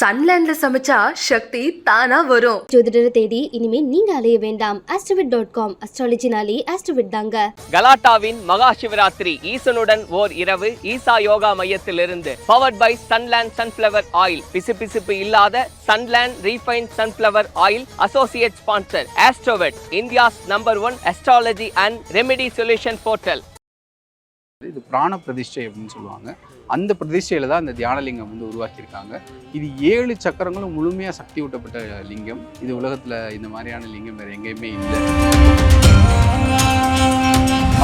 சன்லேண்ட்ல சமைச்சா சக்தி தானா வரும். ஜோதிடரை தேடி இனிமே நீங்க அலைய வேண்டாம். ஆஸ்ட்ரோவிட் டாட் காம் அஸ்ட்ராலஜினாலே ஆஸ்ட்ரோவிட் தாங்க. கலாட்டாவின் மகா சிவராத்திரி ஈசனுடன் ஓர் இரவு ஈசா யோகா மையத்திலிருந்து powered by Sunland sunflower oil பிசுபிசுப்பு இல்லாத Sunland refine sunflower oil associate sponsor Astrovet India's number one astrology and remedy solution portal இது பிராண பிரதிஷ்டை அப்படின்னு சொல்லுவாங்க. அந்த பிரதிஷ்டையில் தான் இந்த தியானலிங்கம் வந்து உருவாக்கியிருக்காங்க. இது ஏழு சக்கரங்களும் முழுமையாக சக்தி ஊட்டப்பட்ட லிங்கம். இது உலகத்தில் இந்த மாதிரியான லிங்கம் வேறு எங்கேயுமே இல்லை.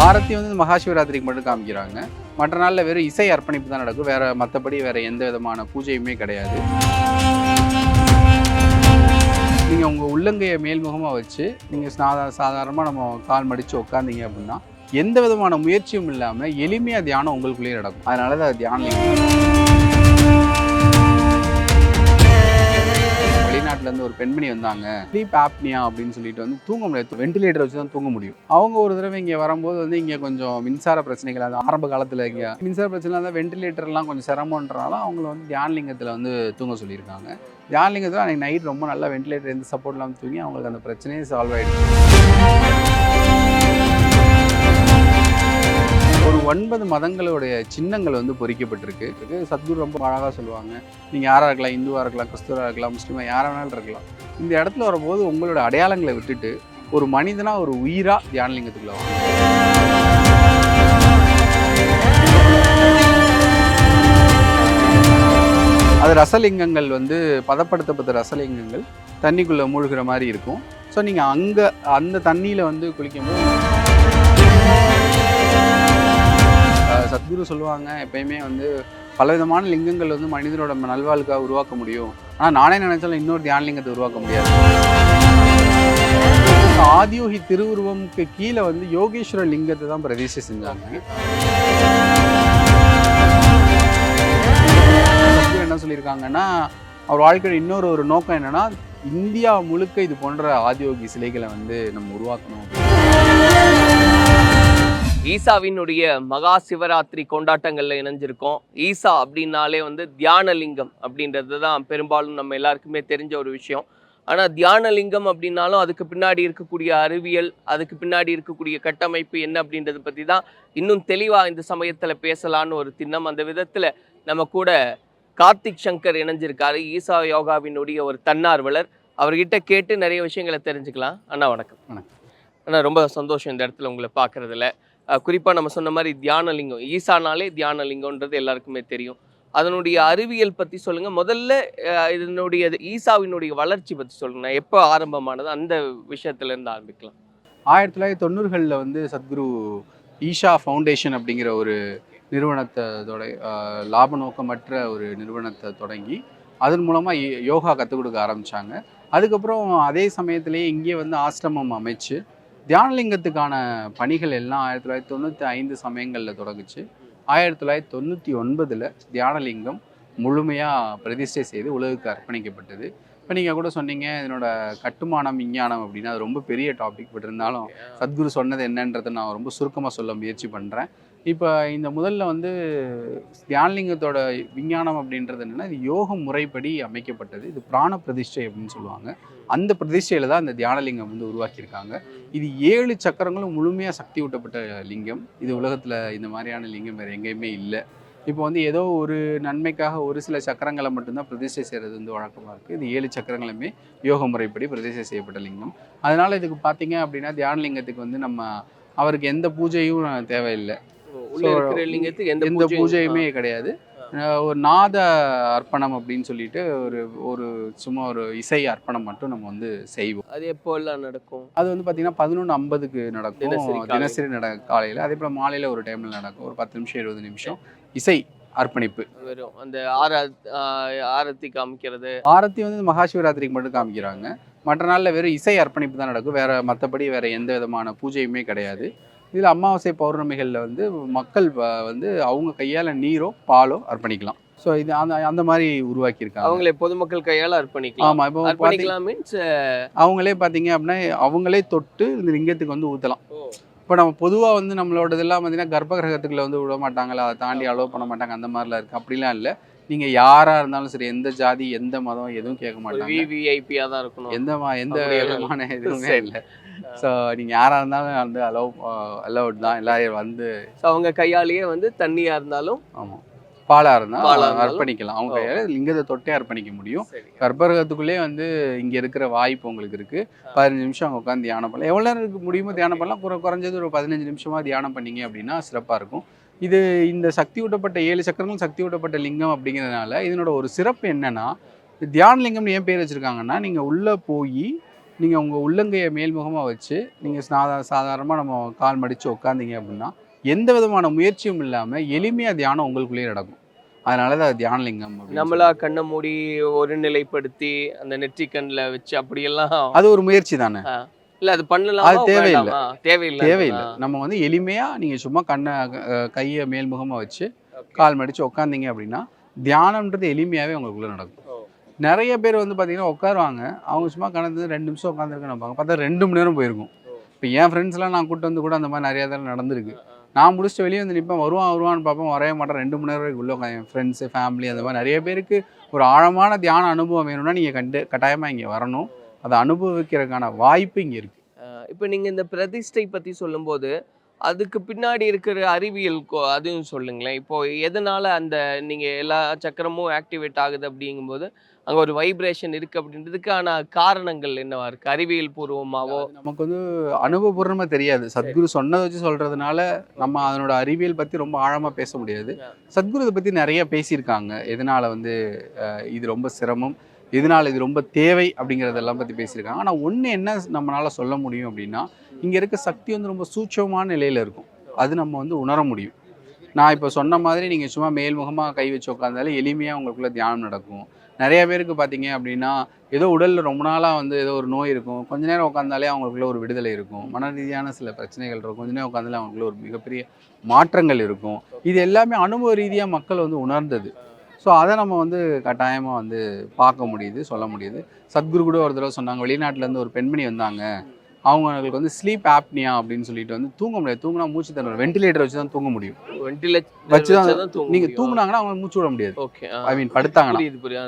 ஆரத்தி வந்து மகாசிவராத்திரிக்கு மட்டும் காமிக்கிறாங்க. மற்ற நாளில் வெறும் இசை அர்ப்பணிப்பு தான் நடக்கும். வேற மற்றபடி வேற எந்த விதமான பூஜையுமே கிடையாது. நீங்கள் உங்கள் உள்ளங்கையை மேல்முகமாக வச்சு நீங்கள் சாதா சாதாரணமாக நம்ம கால் மடித்து உட்காந்தீங்க அப்படின்னா எந்த விதமான முயற்சியும் இல்லாமல் எளிமையாக தியானம் உங்களுக்குள்ளேயே நடக்கும். அதனால தான் தியானம் வெளிநாட்டுல இருந்து ஒரு பெண்மணி வந்தாங்க. ஸ்லீப் ஆப்னியா அப்படின்னு சொல்லிட்டு வந்து தூங்க முடியாது. வெண்டிலேட்டர் வச்சு தான் தூங்க முடியும். அவங்க ஒரு தடவை இங்கே வரும்போது வந்து இங்கே கொஞ்சம் மின்சார பிரச்சனைகள் அது ஆரம்ப காலத்தில் இங்கே மின்சார பிரச்சனை இருந்தால் வெண்டிலேட்டர்லாம் கொஞ்சம் சிரமன்றனால அவங்கள வந்து தியானலிங்கத்தில் வந்து தூங்க சொல்லியிருக்காங்க. தியானலிங்கத்தில் அன்றைக்கி நைட் ரொம்ப நல்லா வெண்டிலேட்டர் எந்த சப்போர்ட் இல்லாமல் தூங்கி அவங்களுக்கு அந்த பிரச்சனையே சால்வ் ஆகிடுச்சு ஒன்பது மதங்களுடைய சின்னங்கள் வந்து பொறிக்கப்பட்டிருக்கு. சத்குரு ரொம்ப அழகாக சொல்லுவாங்க. நீங்கள் யாராக இருக்கலாம் இந்துவாக இருக்கலாம் கிறிஸ்துவராக இருக்கலாம் முஸ்லீமாக யாராக வேணாலும் இருக்கலாம். இந்த இடத்துல வரும்போது உங்களோட அடையாளங்களை விட்டுட்டு ஒரு மனிதனாக ஒரு உயிராக தியானலிங்கத்துக்குள்ள வாங்க. அது ரசலிங்கங்கள் வந்து பதப்படுத்தப்பட்ட ரசலிங்கங்கள். தண்ணிக்குள்ளே மூழ்கிற மாதிரி இருக்கும். ஸோ நீங்கள் அங்கே அந்த தண்ணியில் வந்து குளிக்கும்போது சத்குரு சொல்லுவாங்க எப்பயுமே வந்து பலவிதமான லிங்கங்கள் வந்து மனிதனோட நல்வாழ்க்கை உருவாக்க முடியும். ஆனால் நானே நினைச்சாலும் இன்னொரு தியானலிங்கத்தை உருவாக்க முடியாது. ஆதியோகி திருவுருவம்க்கு கீழே வந்து யோகேஸ்வர லிங்கத்தை தான் பிரதிஷ்டை செஞ்சாங்க. என்ன சொல்லியிருக்காங்கன்னா அவர் வாழ்க்கையோட இன்னொரு ஒரு நோக்கம் என்னன்னா இந்தியா முழுக்க இது போன்ற ஆதியோகி சிலைகளை வந்து நம்ம உருவாக்கணும். ஈசாவினுடைய மகா சிவராத்திரி கொண்டாட்டங்கள்ல இணைஞ்சிருக்கோம். ஈசா அப்படின்னாலே வந்து தியானலிங்கம் அப்படின்றது தான் பெரும்பாலும் நம்ம எல்லாருக்குமே தெரிஞ்ச ஒரு விஷயம். ஆனா தியானலிங்கம் அப்படின்னாலும் அதுக்கு பின்னாடி இருக்கக்கூடிய அறிவியல் அதுக்கு பின்னாடி இருக்கக்கூடிய கட்டமைப்பு என்ன அப்படின்றத பத்தி தான் இன்னும் தெளிவா இந்த சமயத்துல பேசலான்னு ஒரு திண்ணம். அந்த விதத்துல நம்ம கூட கார்த்திக் சங்கர் இணைஞ்சிருக்காரு ஈசா யோகாவினுடைய ஒரு தன்னார்வலர். அவர்கிட்ட கேட்டு நிறைய விஷயங்களை தெரிஞ்சுக்கலாம். அண்ணா வணக்கம். வணக்கம். அண்ணா ரொம்ப சந்தோஷம் இந்த இடத்துல உங்களை பார்க்கறதுல குறிப்பாக குறிப்பா நம்ம சொன்ன மாதிரி தியானலிங்கம் ஈசானாலே தியானலிங்கம்ன்றது எல்லாருக்குமே தெரியும். அதனுடைய அறிவியல் பத்தி சொல்லுங்க. முதல்ல இதனுடைய ஈசாவினுடைய வளர்ச்சி பத்தி சொல்லுங்க. எப்போ ஆரம்பமானது? அந்த விஷயத்துல இருந்து ஆரம்பிக்கலாம். ஆயிரத்தி தொள்ளாயிரத்தி தொண்ணூறுகளில் வந்து சத்குரு ஈஷா ஃபவுண்டேஷன் அப்படிங்கிற ஒரு நிறுவனத்தை தொட லாப நோக்கமற்ற ஒரு நிறுவனத்தை தொடங்கி அதன் மூலமாக யோகா கற்றுக் கொடுக்க ஆரம்பித்தாங்க அதுக்கப்புறம் அதே சமயத்திலேயே இங்கே வந்து ஆசிரமம் அமைச்சு தியானலிங்கத்துக்கான பணிகள் எல்லாம் ஆயிரத்தி தொள்ளாயிரத்தி தொண்ணூற்றி ஐந்து சமயங்களில் தொடங்குச்சு. ஆயிரத்தி தொள்ளாயிரத்தி தொண்ணூற்றி ஒன்பதில் தியானலிங்கம் முழுமையாக பிரதிஷ்டை செய்து உலகுக்கு அர்ப்பணிக்கப்பட்டது. இப்போ நீங்கள் கூட சொன்னீங்க இதனோட கட்டுமானம் விஞ்ஞானம் அப்படின்னா. அது ரொம்ப பெரிய டாபிக் பட் இருந்தாலும் சத்குரு சொன்னது என்னன்றதை நான் ரொம்ப சுருக்கமாக சொல்ல முயற்சி பண்ணுறேன் இப்போ இந்த முதல்ல வந்து தியானலிங்கத்தோட விஞ்ஞானம் அப்படின்றது என்னென்னா இது யோக முறைப்படி அமைக்கப்பட்டது. இது பிராண பிரதிஷ்டை அப்படின்னு சொல்லுவாங்க. அந்த பிரதிஷ்டையில் தான் இந்த தியானலிங்கம் வந்து உருவாக்கியிருக்காங்க. இது ஏழு சக்கரங்களும் முழுமையாக சக்தி ஊட்டப்பட்ட லிங்கம். இது உலகத்தில் இந்த மாதிரியான லிங்கம் வேறு எங்கேயுமே இல்லை. இப்போ வந்து ஏதோ ஒரு நன்மைக்காக ஒரு சில சக்கரங்களை மட்டும்தான் பிரதிஷ்டை செய்கிறது வந்து வழக்கமாக இருக்குது இது ஏழு சக்கரங்களுமே யோக முறைப்படி பிரதிஷ்டை செய்யப்பட்ட லிங்கம். அதனால் இதுக்கு பார்த்தீங்க அப்படின்னா தியானலிங்கத்துக்கு வந்து நம்ம அவருக்கு எந்த பூஜையும் தேவையில்லை. உள்ள இருக்கிற லிங்கத்துக்கு எந்த எந்த பூஜையும் கிடையாது. ஒரு நாத அர்ப்பணம் அப்படின்னு சொல்லிட்டு ஒரு ஒரு சும்மா ஒரு இசை அர்ப்பணம் மட்டும் நம்ம வந்து செய்வோம். அது எப்போ எல்லாம் நடக்கும்? அது வந்து பார்த்தீங்கன்னா பதினொன்று ஐம்பதுக்கு நடக்கும். தினசரி நட காலையில். அதே போல் மாலையில் ஒரு டைமில் நடக்கும். ஒரு பத்து நிமிஷம் இருபது நிமிஷம் இசை அர்ப்பணிப்பு. வெறும் அந்த ஆரா ஆரத்தி காமிக்கிறது. ஆரத்தி வந்து மகாசிவராத்திரிக்கு மட்டும் காமிக்கிறாங்க. மற்ற நாளில் வெறும் இசை அர்ப்பணிப்பு தான் நடக்கும். வேற மற்றபடி வேற எந்த விதமான பூஜையுமே கிடையாது. இதில் அமாவாசை பௌர்ணமிகளில் வந்து மக்கள் வந்து அவங்க கையால் நீரோ பாலோ அர்ப்பணிக்கலாம். ஸோ இது அந்த அந்த மாதிரி உருவாக்கியிருக்காங்க. அவங்களே பொதுமக்கள் கையால அர்ப்பணிக்கலாம். ஆமாம் இப்போ அர்ப்பணிக்கலாம் மீன்ஸ் அவங்களே பார்த்தீங்க அப்படின்னா அவங்களே தொட்டு இந்த லிங்கத்துக்கு வந்து ஊற்றலாம் இப்போ நம்ம பொதுவாக வந்து நம்மளோட இதெல்லாம் பார்த்தீங்கன்னா கர்ப்ப கிரகத்துக்குள்ள வந்து விட மாட்டாங்களா? அதை தாண்டி அலோவ் பண்ண மாட்டாங்க. அந்த மாதிரிலாம் இருக்குது அப்படிலாம் இல்லை. நீங்கள் யாராக இருந்தாலும் சரி எந்த ஜாதி எந்த மதம் எதுவும் கேட்க மாட்டாங்க. விவிஐபியா தான் இருக்கணும். எந்த எந்த விதமான எதுவுமே. இல்லை. ஸோ நீங்கள் யாராக இருந்தாலும் வந்து அலோவ் அலௌட் தான். எல்லாரும் வந்து ஸோ அவங்க கையாலேயே வந்து தண்ணியா இருந்தாலும் ஆமாம் பாலாக பாலா இருந்தால் அர்ப்பணிக்கலாம். அவங்க. கையால லிங்கத்தை தொட்டே அர்ப்பணிக்க முடியும். சரி. கர்ப்பகிரகத்துக்குள்ளே வந்து இங்கே இருக்கிற வாய்ப்பு உங்களுக்கு இருக்குது பதினஞ்சு நிமிஷம் அங்கே உட்காந்து தியானம் பண்ணலாம். எவ்வளோ நேரம் இருக்கு முடியுமோ தியானம் பண்ணலாம். குறை குறைஞ்சது ஒரு பதினஞ்சு நிமிஷமாக தியானம் பண்ணீங்க அப்படின்னா சிறப்பாக இருக்கும். இது இந்த சக்தி ஊட்டப்பட்ட ஏழு சக்கரங்களும் சக்தி ஊட்டப்பட்ட லிங்கம் அப்படிங்கிறதுனால இதனோட ஒரு சிறப்பு என்னன்னா இந்த தியான லிங்கம்னு ஏன் பேர் வச்சுருக்காங்கன்னா நீங்கள் உள்ளே போய் நீங்கள் உங்கள் உள்ளங்கையை மேல்முகமாக வச்சு நீங்கள் சாதா சாதாரணமாக நம்ம கால் மடித்து உட்காந்தீங்க அப்படின்னா எந்த விதமான முயற்சியும் இல்லாமல் எளிமையாக தியானம் உங்களுக்குள்ளேயே நடக்கும். அதனால தான் அது தியான லிங்கம் அப்படின்னு நம்மளா கண்ணை மூடி ஒருநிலைப்படுத்தி அந்த நெற்றிக்கண்ணில் வச்சு அப்படியெல்லாம் அது ஒரு முயற்சி தானே? இல்ல அது பண்ணலாம்? அது தேவையில்லை. தேவையில்லை. தேவையில்லை. நம்ம வந்து எளிமையா நீங்க சும்மா கண்ணை கையை மேல்முகமா வச்சு கால் மடிச்சு உட்காந்தீங்க அப்படின்னா தியானம்ன்றது எளிமையாவே உங்களுக்குள்ள நடக்கும். நிறைய பேர் வந்து பார்த்தீங்கன்னா உட்காருவாங்க. அவங்க சும்மா கணந்து ரெண்டு நிமிஷம் உட்காந்துருக்கணும் பார்த்தா ரெண்டு மணி நேரம் போயிருக்கும். இப்போ என் ஃப்ரெண்ட்ஸ்லாம் நான் கூட்டு வந்து கூட அந்த மாதிரி நிறைய தடவை நடந்திருக்கு. நான் முடிச்சுட்டு வெளியே வந்து நிற்பேன் வருவான் வருவான்னு பார்ப்பேன். வரவே மாட்டேன். ரெண்டு மணி நேரம் வரைக்கும் உள்ள என் ஃப்ரெண்ட்ஸு ஃபேமிலி அந்த மாதிரி நிறைய பேருக்கு ஒரு ஆழமான தியான அனுபவம் வேணும்னா நீங்கள் கண்டு கட்டாயமாக இங்கே வரணும். அதை அனுபவிக்கிறதுக்கான வாய்ப்பு இங்கே இருக்குது இப்போ நீங்க இந்த பிரதிஷ்டை பத்தி சொல்லும்போது அதுக்கு பின்னாடி இருக்கிற அறிவியல் கோ- அதுவும் சொல்லுங்களேன். இப்போ எதனால அந்த நீங்க எல்லா சக்கரமும் ஆக்டிவேட் ஆகுது அப்படிங்கும்போது அங்க ஒரு வைப்ரேஷன் இருக்கு அப்படின்றதுக்கான காரணங்கள் என்னவா இருக்கு? அறிவியல் பூர்வமாவோ? அது நமக்கு வந்து அனுபவபூர்வமாக தெரியாது. சத்குரு சொன்னதை வச்சு சொல்றதுனால நம்ம அதனோட அறிவியல் பத்தி ரொம்ப ஆழமா பேச முடியாது. சத்குரு இதை பத்தி நிறைய பேசியிருக்காங்க. எதனால வந்து இது ரொம்ப சிரமம்? எதனால இது ரொம்ப தேவை அப்படிங்கிறதெல்லாம் பத்தி பேசியிருக்காங்க. ஆனா ஒண்ணு என்ன நம்மளால சொல்ல முடியும் அப்படின்னா இங்கே இருக்க சக்தி வந்து ரொம்ப சூட்சமான நிலையில் இருக்கும். அது நம்ம வந்து உணர முடியும். நான் இப்போ சொன்ன மாதிரி நீங்கள் சும்மா மேல்முகமாக கை வச்சு உட்காந்தாலே எளிமையாக உங்களுக்குள்ளே தியானம் நடக்கும். நிறைய பேருக்கு பார்த்தீங்க அப்படின்னா ஏதோ உடலில் ரொம்ப நாளாக வந்து ஏதோ ஒரு நோய் இருக்கும். கொஞ்ச நேரம் உட்காந்தாலே அவங்களுக்குள்ள ஒரு விடுதலை இருக்கும். மன ரீதியான சில பிரச்சனைகள் இருக்கும். கொஞ்ச நேரம் உட்காந்தாலே அவங்களுக்குள்ள ஒரு மிகப்பெரிய மாற்றங்கள் இருக்கும். இது எல்லாமே அனுபவ ரீதியாக மக்கள் வந்து உணர்ந்தது. ஸோ அதை நம்ம வந்து கட்டாயமாக வந்து பார்க்க முடியுது சொல்ல முடியுது. சத்குரு கூட ஒரு தடவை சொன்னாங்க வெளிநாட்டிலேருந்து ஒரு பெண்மணி வந்தாங்க. அவங்களுக்கு வந்து ஸ்லீப் ஆப்னியா அப்படின்னு சொல்லிட்டு வந்து தூங்க முடியாது. தூங்கினா மூச்சு திணறல் வென்டிலேட்டர் வச்சு தான் தூங்க முடியும். வெண்டிலேட்டர் வச்சுதான் நீங்க தூங்குனாங்கன்னா அவங்க மூச்சு விட முடியாது. ஓகே ஐ மீன் படுத்தாங்கன்னா.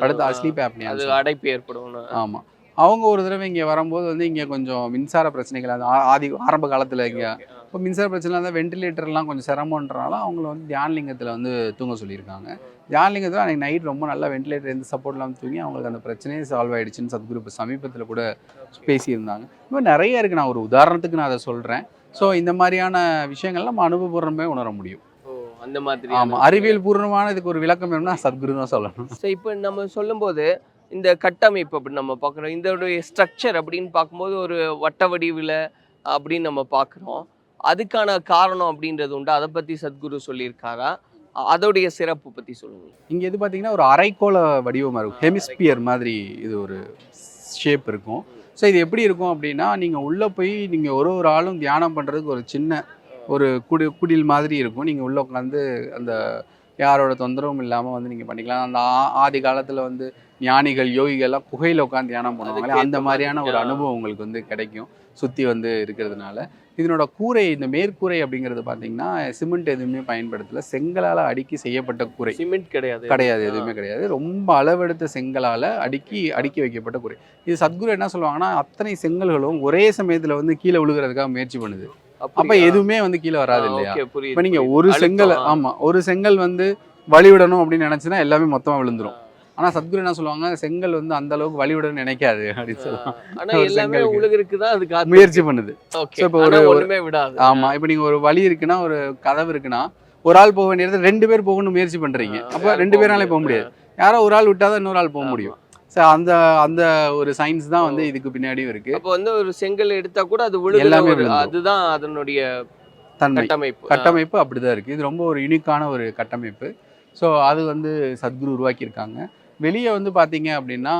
படுத்தா ஸ்லீப் ஆப்னியா அது அடைப்பு ஏற்படும். ஆமா. அவங்க ஒரு தடவை இங்க வரும்போது வந்து இங்க கொஞ்சம் மின்சார பிரச்சனைகள் அது ஆதி ஆரம்ப காலத்துல இங்க. இப்போ மின்சார பிரச்சனை இருந்தால் வென்டிலேட்டர்லாம் கொஞ்சம் சிரமன்றனால அவங்கள வந்து தியானலிங்கத்தில் வந்து தூங்க சொல்லியிருக்காங்க. தியானலிங்கத்தில் அன்றைக்கி நைட் ரொம்ப நல்லா வென்டிலேட்டர் எந்த சப்போர்ட் இல்லாமல் தூங்கி அவங்களுக்கு அந்த பிரச்சனையே சால்வ் ஆயிடுச்சுன்னு சத்குரு இப்போ சமீபத்தில் கூட பேசியிருந்தாங்க. இப்போ நிறைய இருக்குது நான் ஒரு உதாரணத்துக்கு நான் அதை சொல்கிறேன் ஸோ இந்த மாதிரியான விஷயங்கள் நம்ம அனுபவபூர்வமே உணர முடியும். அந்த மாதிரி ஆமாம் அறிவியல் பூர்வமான இதுக்கு ஒரு விளக்கம் வேணும்னா சத்குரு தான் சொல்லணும். ஸோ இப்போ நம்ம சொல்லும்போது இந்த கட்டமைப்பு அப்படி நம்ம பார்க்குறோம். இதோடைய ஸ்ட்ரக்சர் அப்படின்னு பார்க்கும்போது ஒரு வட்ட வடிவில் அப்படின்னு நம்ம பார்க்குறோம். அதுக்கான காரணம் அப்படின்றது உண்டு. அதை பற்றி சத்குரு சொல்லியிருக்காரா? அதோடைய சிறப்பு பற்றி சொல்லுங்க. இங்கே இது பார்த்தீங்கன்னா ஒரு அரைக்கோள வடிவமாக இருக்கும். ஹெமிஸ்பியர் மாதிரி இது ஒரு ஷேப் இருக்கும். ஸோ இது எப்படி இருக்கும் அப்படின்னா நீங்கள் உள்ளே போய் நீங்கள் ஒரு ஒரு ஆளும் தியானம் பண்ணுறதுக்கு ஒரு சின்ன ஒரு குடி குடில் மாதிரி இருக்கும். நீங்கள் உள்ளே உட்காந்து அந்த யாரோட தொந்தரவும் இல்லாமல் வந்து நீங்கள் பண்ணிக்கலாம். அந்த ஆ- ஆதி காலத்தில் வந்து ஞானிகள் யோகிகள்லாம் குகையில் உட்காந்து தியானம் பண்ணுவாங்களே அந்த மாதிரியான ஒரு. அனுபவம் உங்களுக்கு வந்து கிடைக்கும் சுற்றி வந்து இருக்கிறதுனால. இதனோட கூரை இந்த மேற்கூரை அப்படிங்கிறது பார்த்தீங்கன்னா சிமெண்ட் எதுவுமே பயன்படுத்தல. செங்கலால் அடுக்கி செய்யப்பட்ட கூரை. சிமெண்ட் கிடையாது. கிடையாது எதுவுமே கிடையாது. ரொம்ப அளவெடுத்த செங்கலால அடுக்கி அடுக்கி வைக்கப்பட்ட குறை இது சத்குரு என்ன சொல்லுவாங்கன்னா அத்தனை செங்கல்களும் ஒரே சமயத்துல வந்து கீழே விழுகிறதுக்காக முயற்சி பண்ணுது. அப்ப? எதுவுமே வந்து கீழே வராது இல்லையா? இப்ப நீங்க. ஒரு செங்கல். ஆமா ஒரு செங்கல் வந்து வழிவிடணும் அப்படின்னு நினைச்சுன்னா எல்லாமே மொத்தமா விழுந்துரும். ஆனா சத்குரு என்ன சொல்லுவாங்க? செங்கல் வந்து அந்த அளவுக்கு வழிவிடணும்னு நினைக்காது அப்படின்னு சொல்லுவாங்க. எல்லாமே தான் அது காத்து முயற்சி பண்ணுது. So, இப்ப ஒரு- ஒண்ணுமே விடாது. ஆமா இப்ப நீங்க ஒரு வழி இருக்குன்னா ஒரு கதவு இருக்குன்னா ஒரு ஆள் போக வேண்டிய இடத்துல ரெண்டு பேர் போகணும்னு முயற்சி பண்றீங்க. அப்ப ரெண்டு பேராலே போக முடியாது. யாரோ ஒரு ஆள் விட்டாதான் இன்னொரு ஆள் போக. முடியும். ஸோ அந்த அந்த ஒரு சயின்ஸ் தான் வந்து இதுக்கு பின்னாடியும் இருக்கு. அப்போ வந்து ஒரு செங்கல் எடுத்தா கூட அது எல்லாமே. அதுதான் அதனுடைய தன்மை. கட்டமைப்பு. கட்டமைப்பு அப்படிதான் இருக்கு. இது ரொம்ப ஒரு யூனிக்கான ஒரு கட்டமைப்பு. ஸோ அது வந்து சத்குரு உருவாக்கியிருக்காங்க. வெளியே வந்து பார்த்தீங்க அப்படின்னா